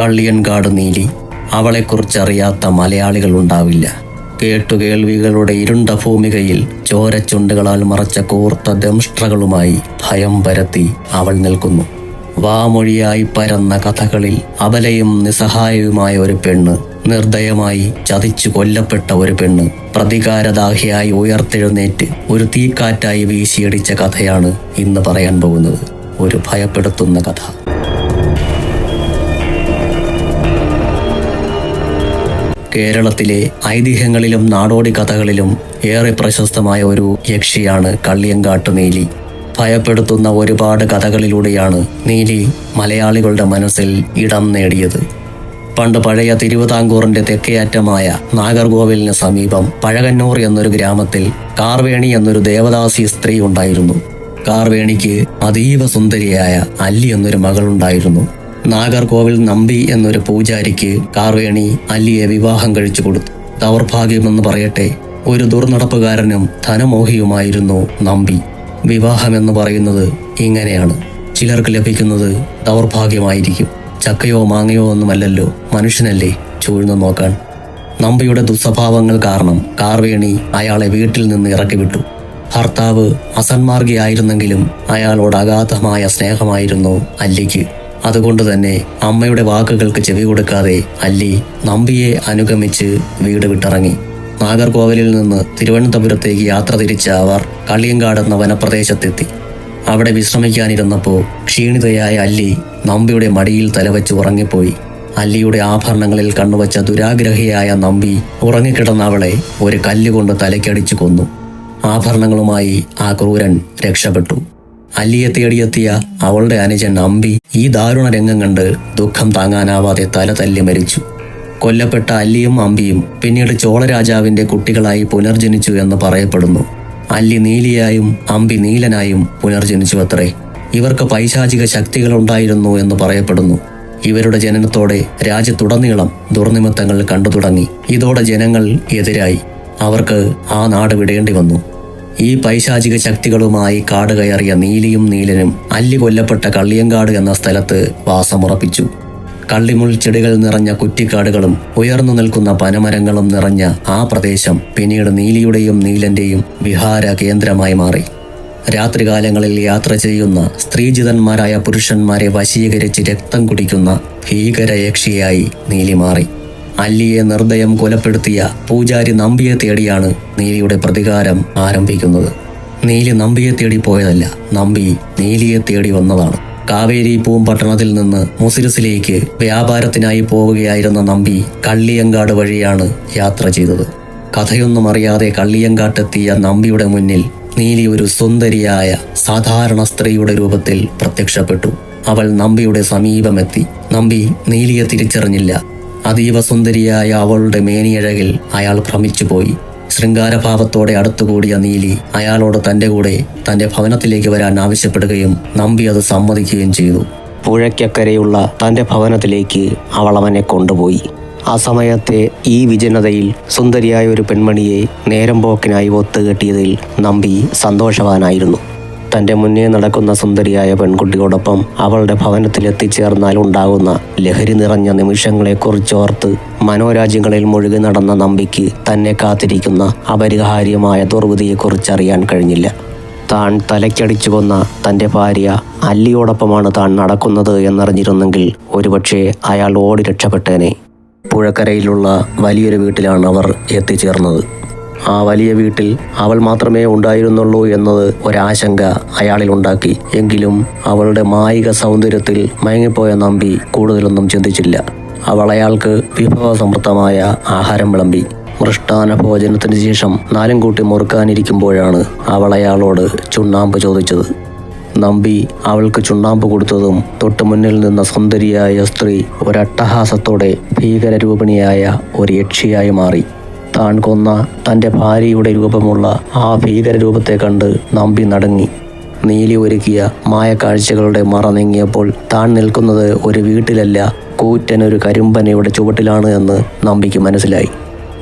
കള്ളിയൻകാട് നീലി. അവളെക്കുറിച്ചറിയാത്ത മലയാളികൾ ഉണ്ടാവില്ല. കേട്ടുകേൾവികളുടെ ഇരുണ്ട ഭൂമികയിൽ ചോരച്ചുണ്ടുകളാൽ മറച്ച കൂർത്ത ദംഷ്ട്രകളുമായി ഭയം പരത്തി അവൾ നിൽക്കുന്നു. വാമൊഴിയായി പരന്ന കഥകളിൽ അബലയും നിസ്സഹായവുമായ ഒരു പെണ്ണ് നിർദ്ദയമായി ചതിച്ചു കൊല്ലപ്പെട്ട ഒരു പെണ്ണ് പ്രതികാരദാഹിയായി ഉയർത്തെഴുന്നേറ്റ് ഒരു തീക്കാറ്റായി വീശിയടിച്ച കഥയാണ് ഇന്ന് പറയാൻ പോകുന്നത്. ഒരു ഭയപ്പെടുത്തുന്ന കഥ. കേരളത്തിലെ ഐതിഹ്യങ്ങളിലും നാടോടി കഥകളിലും ഏറെ പ്രശസ്തമായ ഒരു യക്ഷിയാണ് കള്ളിയങ്കാട്ട് നീലി. ഭയപ്പെടുത്തുന്ന ഒരുപാട് കഥകളിലൂടെയാണ് നീലി മലയാളികളുടെ മനസ്സിൽ ഇടം നേടിയത്. പണ്ട് പഴയ തിരുവിതാംകൂറിന്റെ തെക്കേയറ്റമായ നാഗർകോവിലിന് സമീപം പഴകന്നൂർ എന്നൊരു ഗ്രാമത്തിൽ കാർവേണി എന്നൊരു ദേവദാസി സ്ത്രീ ഉണ്ടായിരുന്നു. കാർവേണിക്ക് അതീവ സുന്ദരിയായ അല്ലി എന്നൊരു മകളുണ്ടായിരുന്നു. നാഗർകോവിൽ നമ്പി എന്നൊരു പൂജാരിക്ക് കാർവേണി അലിയെ വിവാഹം കഴിച്ചു കൊടുത്തു. ദൗർഭാഗ്യമെന്ന് പറയട്ടെ ഒരു ദുർനടപ്പുകാരനും ധനമോഹിയുമായിരുന്നു നമ്പി. വിവാഹമെന്ന് പറയുന്നത് ഇങ്ങനെയാണ്. ചിലർക്ക് ലഭിക്കുന്നത് ദൗർഭാഗ്യമായിരിക്കും ചക്കയോ മാങ്ങയോ ഒന്നുമല്ലല്ലോ മനുഷ്യനല്ലേ ചൂഴ്ന്നു നോക്കാൻ. നമ്പിയുടെ ദുസ്വഭാവങ്ങൾ കാരണം കാർവേണി അയാളെ വീട്ടിൽ നിന്ന് ഇറക്കി വിട്ടു ഭർത്താവ് അസന്മാർഗിയായിരുന്നെങ്കിലും അയാളോട് അഗാധമായ സ്നേഹമായിരുന്നു അല്ലിക്ക് അതുകൊണ്ട് തന്നെ അമ്മയുടെ വാക്കുകൾക്ക് ചെവി കൊടുക്കാതെ അല്ലി നമ്പിയെ അനുഗമിച്ച് വീട് വിട്ടിറങ്ങി. നാഗർകോവിലിൽ നിന്ന് തിരുവനന്തപുരത്തേക്ക് യാത്ര തിരിച്ച അവർ കളിയങ്കാട് എന്ന വനപ്രദേശത്തെത്തി അവിടെ വിശ്രമിക്കാനിരുന്നപ്പോൾ ക്ഷീണിതയായ അല്ലി നമ്പിയുടെ മടിയിൽ തലവെച്ച് ഉറങ്ങിപ്പോയി. അല്ലിയുടെ ആഭരണങ്ങളിൽ കണ്ണുവച്ച ദുരാഗ്രഹിയായ നമ്പി ഉറങ്ങിക്കിടന്ന അവളെ ഒരു കല്ലുകൊണ്ട് തലയ്ക്കടിച്ചു കൊന്നു. ആഭരണങ്ങളുമായി ആ ക്രൂരൻ രക്ഷപ്പെട്ടു. അല്ലിയെ തേടിയെത്തിയ അവളുടെ അനുജൻ അമ്പി ഈ ദാരുണ രംഗം കണ്ട് ദുഃഖം താങ്ങാനാവാതെ തല തല്ലി മരിച്ചു. കൊല്ലപ്പെട്ട അല്ലിയും അമ്പിയും പിന്നീട് ചോളരാജാവിന്റെ കുട്ടികളായി പുനർജനിച്ചു എന്ന് പറയപ്പെടുന്നു. അല്ലി നീലിയായും അമ്പി നീലനായും പുനർജനിച്ചു അത്രേ ഇവർക്ക് പൈശാചിക ശക്തികളുണ്ടായിരുന്നു എന്ന് പറയപ്പെടുന്നു. ഇവരുടെ ജനനത്തോടെ രാജ്യത്തുടനീളം ദുർനിമിത്തങ്ങൾ കണ്ടു തുടങ്ങി ഇതോടെ ജനങ്ങൾ എതിരായി. അവർക്ക് ആ നാട് വിടേണ്ടി വന്നു. ഈ പൈശാചിക ശക്തികളുമായി കാട് കയറിയ നീലിയും നീലനും അല്ലി കൊല്ലപ്പെട്ട കള്ളിയങ്കാട് എന്ന സ്ഥലത്ത് വാസമുറപ്പിച്ചു. കള്ളിമുൾ ചെടികൾ നിറഞ്ഞ കുറ്റിക്കാടുകളും ഉയർന്നു നിൽക്കുന്ന പനമരങ്ങളും നിറഞ്ഞ ആ പ്രദേശം പിന്നീട് നീലിയുടെയും നീലന്റെയും വിഹാര കേന്ദ്രമായി മാറി. രാത്രികാലങ്ങളിൽ യാത്ര ചെയ്യുന്ന സ്ത്രീജിതന്മാരായ പുരുഷന്മാരെ വശീകരിച്ച് രക്തം കുടിക്കുന്ന ഭീകരയക്ഷിയായി നീലി മാറി അല്ലിയെ നിർദ്ദയം കൊലപ്പെടുത്തിയ പൂജാരി നമ്പിയെ തേടിയാണ് നീലിയുടെ പ്രതികാരം ആരംഭിക്കുന്നത്. നീലി നമ്പിയെ തേടി പോയതല്ല നമ്പി നീലിയെ തേടി വന്നതാണ്. കാവേരി പൂമ്പട്ടണത്തിൽ നിന്ന് മുസിരിസിലേക്ക് വ്യാപാരത്തിനായി പോവുകയായിരുന്ന നമ്പി കള്ളിയങ്കാട് വഴിയാണ് യാത്ര ചെയ്തത്. കഥയൊന്നും അറിയാതെ കള്ളിയങ്കാട്ടെത്തിയ നമ്പിയുടെ മുന്നിൽ നീലി ഒരു സുന്ദരിയായ സാധാരണ സ്ത്രീയുടെ രൂപത്തിൽ പ്രത്യക്ഷപ്പെട്ടു. അവൾ നമ്പിയുടെ സമീപമെത്തി. നമ്പി നീലിയെ തിരിച്ചറിഞ്ഞില്ല. അതീവ സുന്ദരിയായ അവളുടെ മേനിയഴകിൽ അയാൾ ഭ്രമിച്ചുപോയി. ശൃംഗാരഭാവത്തോടെ അടുത്തുകൂടിയ നീലി അയാളോട് തന്റെ കൂടെ തന്റെ ഭവനത്തിലേക്ക് വരാൻ ആവശ്യപ്പെടുകയും നമ്പി അത് സമ്മതിക്കുകയും ചെയ്തു. പുഴയ്ക്കക്കരയുള്ള തന്റെ ഭവനത്തിലേക്ക് അവൾ അവനെ കൊണ്ടുപോയി. ആ സമയത്തെ ഈ വിജനതയിൽ സുന്ദരിയായ ഒരു പെൺമണിയെ നേരം പോക്കിനായി ഒത്തുകെട്ടിയതിൽ നമ്പി സന്തോഷവാനായിരുന്നു. തന്റെ മുന്നേ നടക്കുന്ന സുന്ദരിയായ പെൺകുട്ടിയോടൊപ്പം അവളുടെ ഭവനത്തിൽ എത്തിച്ചേർന്നാൽ ഉണ്ടാകുന്ന ലഹരി നിറഞ്ഞ നിമിഷങ്ങളെക്കുറിച്ചോർത്ത് മനോരാജ്യങ്ങളിൽ മുഴുകി നടന്ന നമ്പിക്ക് തന്നെ കാത്തിരിക്കുന്ന അപരിഹാര്യമായ ദുർവിധിയെക്കുറിച്ചറിയാൻ കഴിഞ്ഞില്ല. താൻ തലയ്ക്കടിച്ചു കൊന്ന തന്റെ ഭാര്യ അല്ലിയോടൊപ്പമാണ് താൻ നടക്കുന്നത് എന്നറിഞ്ഞിരുന്നെങ്കിൽ ഒരുപക്ഷെ അയാൾ ഓടി രക്ഷപ്പെട്ടേനെ. പുഴക്കരയിലുള്ള വലിയൊരു വീട്ടിലാണ് അവർ എത്തിച്ചേർന്നത്. ആ വലിയ വീട്ടിൽ അവൾ മാത്രമേ ഉണ്ടായിരുന്നുള്ളൂ എന്നത് ഒരാശങ്ക അയാളിൽ ഉണ്ടാക്കി. എങ്കിലും അവളുടെ മായിക സൗന്ദര്യത്തിൽ മയങ്ങിപ്പോയ നമ്പി കൂടുതലൊന്നും ചിന്തിച്ചില്ല. അവൾ അയാൾക്ക് വിഭവസമൃദ്ധമായ ആഹാരം വിളമ്പി. മൃഷ്ടാന ഭോജനത്തിന് ശേഷം നാലും കൂട്ടി മുറുക്കാനിരിക്കുമ്പോഴാണ് അവൾ അയാളോട് ചുണ്ണാമ്പ് ചോദിച്ചത്. നമ്പി അവൾക്ക് ചുണ്ണാമ്പ് കൊടുത്തതും തൊട്ടു മുന്നിൽ നിന്ന സുന്ദരിയായ സ്ത്രീ ഒരട്ടഹാസത്തോടെ ഭീകരരൂപിണിയായ ഒരു യക്ഷിയായി മാറി. താൻ കൊന്ന തന്റെ ഭാര്യയുടെ രൂപമുള്ള ആ ഭീകര രൂപത്തെ കണ്ട് നമ്പി നടങ്ങി. നീലി ഒരുക്കിയ മായക്കാഴ്ചകളുടെ മറ നീങ്ങിയപ്പോൾ താൻ നിൽക്കുന്നത് ഒരു വീട്ടിലല്ല കൂറ്റൻ ഒരു കരിമ്പനയുടെ ചുവട്ടിലാണ് എന്ന് നമ്പിക്ക് മനസ്സിലായി.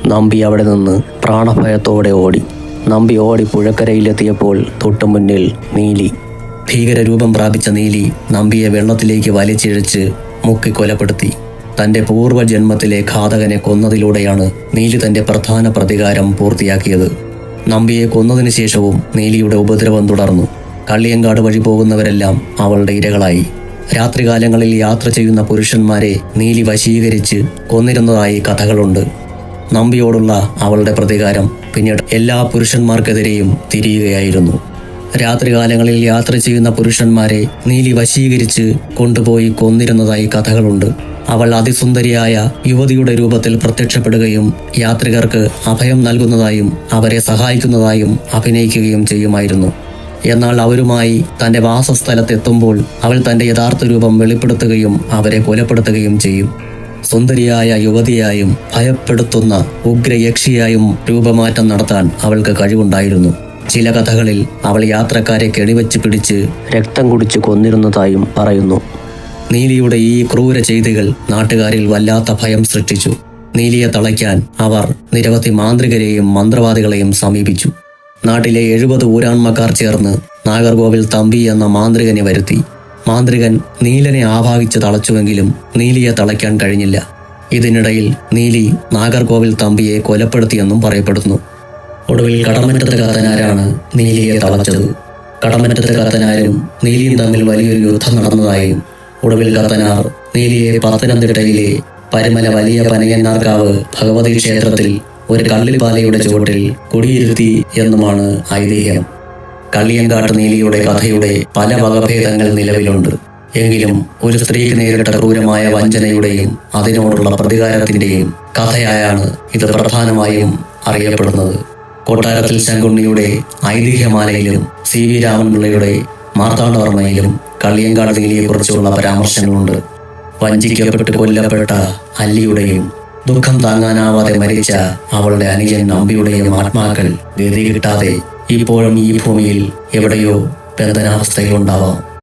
നമ്പി അവിടെ നിന്ന് പ്രാണഭയത്തോടെ ഓടി. നമ്പി ഓടി പുഴക്കരയിലെത്തിയപ്പോൾ തൊട്ടു മുന്നിൽ നീലി. ഭീകരരൂപം പ്രാപിച്ച നീലി നമ്പിയെ വെള്ളത്തിലേക്ക് വലിച്ചിഴച്ച് മുക്കി കൊലപ്പെടുത്തി തന്റെ പൂർവജന്മത്തിലെ ഘാതകനെ കൊന്നതിലൂടെയാണ് നീലി തന്റെ പ്രധാന പ്രതികാരം പൂർത്തിയാക്കിയത്. നമ്പിയെ കൊന്നതിനു ശേഷവും നീലിയുടെ ഉപദ്രവം തുടർന്നു. കള്ളിയങ്കാട് വഴി പോകുന്നവരെല്ലാം അവളുടെ ഇരകളായി. രാത്രികാലങ്ങളിൽ യാത്ര ചെയ്യുന്ന പുരുഷന്മാരെ നീലി വശീകരിച്ച് കൊന്നിരുന്നതായി കഥകളുണ്ട്. നമ്പിയോടുള്ള അവളുടെ പ്രതികാരം പിന്നീട് എല്ലാ പുരുഷന്മാർക്കെതിരെയും തിരിയുകയായിരുന്നു. രാത്രികാലങ്ങളിൽ യാത്ര ചെയ്യുന്ന പുരുഷന്മാരെ നീലി വശീകരിച്ച് കൊണ്ടുപോയി കൊന്നിരുന്നതായി കഥകളുണ്ട്. അവൾ അതിസുന്ദരിയായ യുവതിയുടെ രൂപത്തിൽ പ്രത്യക്ഷപ്പെടുകയും യാത്രികർക്ക് അഭയം നൽകുന്നതായും അവരെ സഹായിക്കുന്നതായും അഭിനയിക്കുകയും ചെയ്യുമായിരുന്നു. എന്നാൽ അവരുമായി തന്റെ വാസസ്ഥലത്തെത്തുമ്പോൾ അവൾ തന്റെ യഥാർത്ഥ രൂപം വെളിപ്പെടുത്തുകയും അവരെ കൊലപ്പെടുത്തുകയും ചെയ്യും. സുന്ദരിയായ യുവതിയായും ഭയപ്പെടുത്തുന്ന ഉഗ്രയക്ഷിയായും രൂപമാറ്റം നടത്താൻ അവൾക്ക് കഴിവുണ്ടായിരുന്നു. ചില കഥകളിൽ അവൾ യാത്രക്കാരെ കെണിവെച്ച് പിടിച്ച് രക്തം കുടിച്ച് കൊന്നിരുന്നതായും പറയുന്നു. നീലിയുടെ ഈ ക്രൂര ചെയ്തികൾ നാട്ടുകാരിൽ വല്ലാത്ത ഭയം സൃഷ്ടിച്ചു. നീലിയെ തളയ്ക്കാൻ അവർ നിരവധി മാന്ത്രികരെയും മന്ത്രവാദികളെയും സമീപിച്ചു. നാട്ടിലെ എഴുപത് ഊരാൺമക്കാർ ചേർന്ന് നാഗർകോവിൽ തമ്പി എന്ന മാന്ത്രികനെ വരുത്തി. മാന്ത്രികൻ നീലനെ ആഭാവിച്ച് തളച്ചുവെങ്കിലും നീലിയെ തളയ്ക്കാൻ കഴിഞ്ഞില്ല. ഇതിനിടയിൽ നീലി നാഗർകോവിൽ തമ്പിയെ കൊലപ്പെടുത്തിയെന്നും പറയപ്പെടുന്നു. ഒടുവിൽ കടമറ്റത്തെ നീലിയെ തളച്ചത്. കടമറ്റത്തെ നീലിയും തമ്മിൽ വലിയൊരു യുദ്ധം നടന്നതായും ഒടുവിൽ കത്തനാർ നീലിയെ പത്തനംതിട്ടയിലെ പരുമല വലിയ പനയന്നാർക്കാവ് ഭഗവതി ക്ഷേത്രത്തിൽ ഒരു കള്ളിപ്പാലയുടെ ചുവട്ടിൽ കുടിയിരുത്തി എന്നുമാണ് ഐതിഹ്യം. കള്ളിയങ്കാട്ട് നീലിയുടെ കഥയുടെ പല വകഭേദങ്ങൾ നിലവിലുണ്ട്. എങ്കിലും ഒരു സ്ത്രീക്ക് നേരിട്ട ക്രൂരമായ വഞ്ചനയുടെയും അതിനോടുള്ള പ്രതികാരത്തിന്റെയും കഥയായാണ് ഇത് പ്രധാനമായും അറിയപ്പെടുന്നത്. കൊട്ടാരത്തിൽ ശങ്കുണ്ണിയുടെ ഐതിഹ്യമാലയിലും സി വി രാമൻപിള്ളയുടെ മാർത്താണ്ഡവർമ്മയിലും കള്ളിയങ്കാട് കുറിച്ചുള്ള പരാമർശങ്ങളുണ്ട്. വഞ്ചിക്കപ്പെട്ട് കൊല്ലപ്പെട്ട അല്ലിയുടെയും ദുഃഖം താങ്ങാനാവാതെ മരിച്ച അവളുടെ അനുജൻ അമ്പിയുടെയും ആത്മാക്കൾ ഗതി കിട്ടാതെ ഇപ്പോഴും ഈ ഭൂമിയിൽ എവിടെയോ ബന്ധനാവസ്ഥയിലുണ്ടാവാം